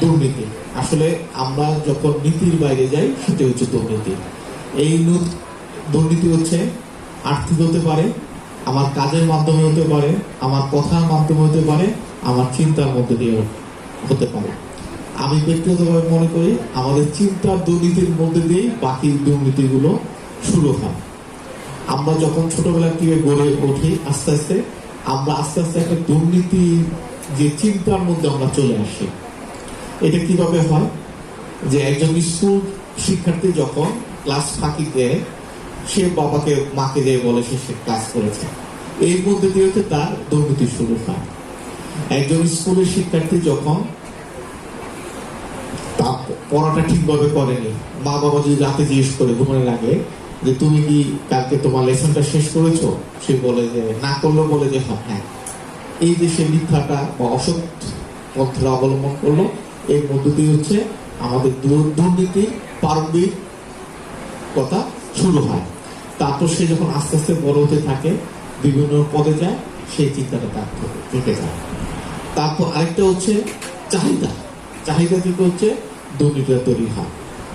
দুর্নীতি। আসলে আমরা যখন নীতির বাইরে যাই, সেটা হচ্ছে দুর্নীতি। এই দুর্নীতি হচ্ছে, আর্থিক হতে পারে, আমার কাজের মাধ্যমে হতে পারে, আমার কথার মাধ্যমে হতে পারে, আমার চিন্তার মধ্যে দিয়ে হতে পারে। আমি ব্যক্তিগতভাবে মনে করি, আমাদের চিন্তার দুর্নীতির মধ্যে দিয়েই বাকি দুর্নীতিগুলো শুরু হয়। আমরা যখন ছোটবেলা থেকে গড়ে উঠি আস্তে আস্তে, আমরা আস্তে আস্তে একটা দুর্নীতি যে চিন্তার মধ্যে আমরা চলে আসি। এটা কীভাবে হয়? যে একজন স্কুল শিক্ষার্থী যখন ক্লাস ফাঁকি দেয়, সে বাবাকে, মাকে দিয়ে বলে সে সে ক্লাস করেছে। এর মধ্যে দিয়ে হচ্ছে তার দুর্নীতি শুরু হয়। একজন স্কুলের শিক্ষার্থী যখন পড়াটা ঠিকভাবে করেনি মা বাবা যদি রাতে জিজ্ঞেস করে ঘুমানোর আগে যে তুমি কি কালকে তোমার লেসনটা শেষ করেছ? সে বলে যে, না করলেও বলে যে হ্যাঁ হ্যাঁ। এই যে সে মিথ্যাটা বা অসৎ পন্থা অবলম্বন করল, এর মধ্য দিয়ে হচ্ছে আমাদের দুর- দুর্নীতির প্রারম্ভিক কথা শুরু হয়। তারপর সে যখন আস্তে আস্তে বড় হতে থাকে, বিভিন্ন পদে যায়, সেই চিন্তাটা তার থেকে যায়। তারপর আরেকটা হচ্ছে চাহিদা। চাহিদা থেকে হচ্ছে দুর্নীতিটা তৈরি হয়।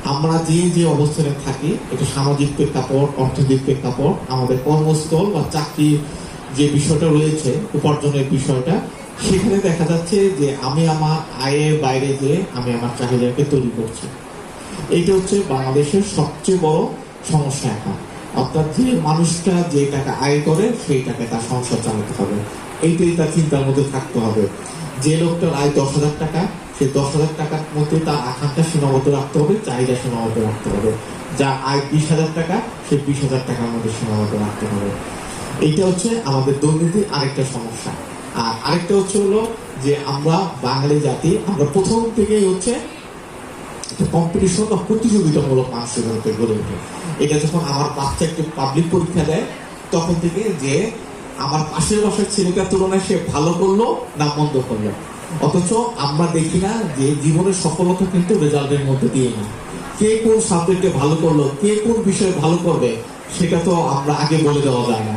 আমরা যে যে অবস্থানে থাকি, এটা সামাজিক প্রেক্ষাপট, অর্থনৈতিক প্রেক্ষাপট, আমাদের কর্মস্থল বা চাকরি যে বিষয়টা রয়েছে, উপার্জনের বিষয়টা, সেখানে দেখা যাচ্ছে যে আমি আমার আয়ের বাইরে যে আমি আমার চাহিদাকে তৈরি করছি। এইটা হচ্ছে বাংলাদেশের সবচেয়ে বড় সমস্যা এখন। অর্থাৎ যে মানুষটা যে টাকা আয় করে, সেই টাকা তার সংসার চালাতে হবে। এইটাই তার চিন্তার মধ্যে থাকতে হবে। যে লোকটার আয় দশ হাজার টাকা সে দশ হাজার টাকার মধ্যে তার আকাঙ্ক্ষা সীমাবদ্ধ রাখতে হবে, চাহিদা সীমাবদ্ধ রাখতে হবে। যা আয় বিশ হাজার টাকা, সে বিশ হাজার টাকার মধ্যে সীমাবদ্ধ রাখতে হবে। এইটা হচ্ছে আমাদের দুর্নীতির আরেকটা সমস্যা। আর আরেকটা হচ্ছে হলো যে আমরা বাঙালি জাতি, আমরা প্রথম থেকেই হচ্ছে কম্পিটিশন বা প্রতিযোগিতামূলক মধ্যে গড়ে ওঠে এটা যখন আমার বাচ্চা একটু পাবলিক পরীক্ষা দেয়, তখন থেকে যে আমার পাশের বাসার ছেলেটার তুলনায় সে ভালো করল না মন্দ করল। অথচ আমরা দেখি না যে জীবনের সফলতা কিন্তু রেজাল্টের মধ্যে দিয়ে না কে কোন সাবজেক্টে ভালো করল, কে কোন বিষয়ে ভালো করবে, সেটা তো আমরা আগে বলে দেওয়া যায় না।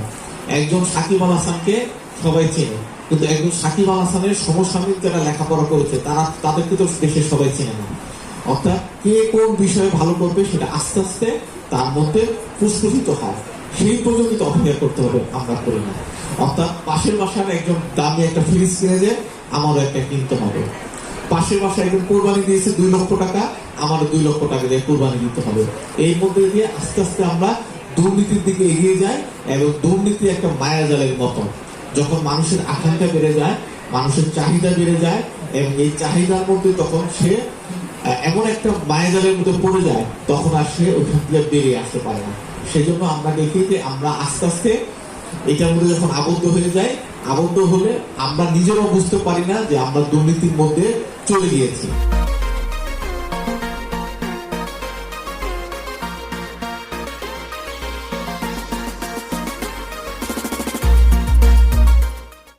একজন সাকিব আল হাসানকে সবাই চেনে, কিন্তু একজন সাকিব আল হাসানের সমসাময়িক যারা লেখাপড়া করেছে, তারা তাদেরকে তো দেশের সবাই চেনে না। অর্থাৎ কে কোন বিষয়ে ভালো করবে, সেটা আস্তে আস্তে তার মধ্যে পুষ্পিত হয়। সেই পর্যন্ত অপেক্ষা করতে হবে, আমরা করি না। অর্থাৎ পাশের বাসার একজন দামি একটা ফ্রিজ কিনে যে আমারও একটা কিনতে হবে। পাশের বাসায় একজন কোরবানি দিয়েছে দুই লক্ষ টাকা, আমারও দুই লক্ষ টাকা দিয়ে কোরবানি দিতে হবে। এই মধ্যে দিয়ে আস্তে আস্তে আমরা দুর্নীতির দিকে এগিয়ে যাই এবং দুর্নীতি একটা মায়া জালের মতো। যখন মানুষের আকাঙ্ক্ষা বেড়ে যায়, মানুষের চাহিদা বেড়ে যায় এবং এই চাহিদার মধ্যে তখন সে এমন একটা মায়াজালের মধ্যে পড়ে যায়, তখন আর সে ওইখান থেকে বেরিয়ে আসতে পারে না। সেজন্য আমরা দেখি যে আমরা আস্তে আস্তে এটার মধ্যে যখন আবদ্ধ হয়ে যাই আবদ্ধ হলে আমরা নিজেরাও বুঝতে পারি না যে আমরা দুর্নীতির মধ্যে চলে গিয়েছি।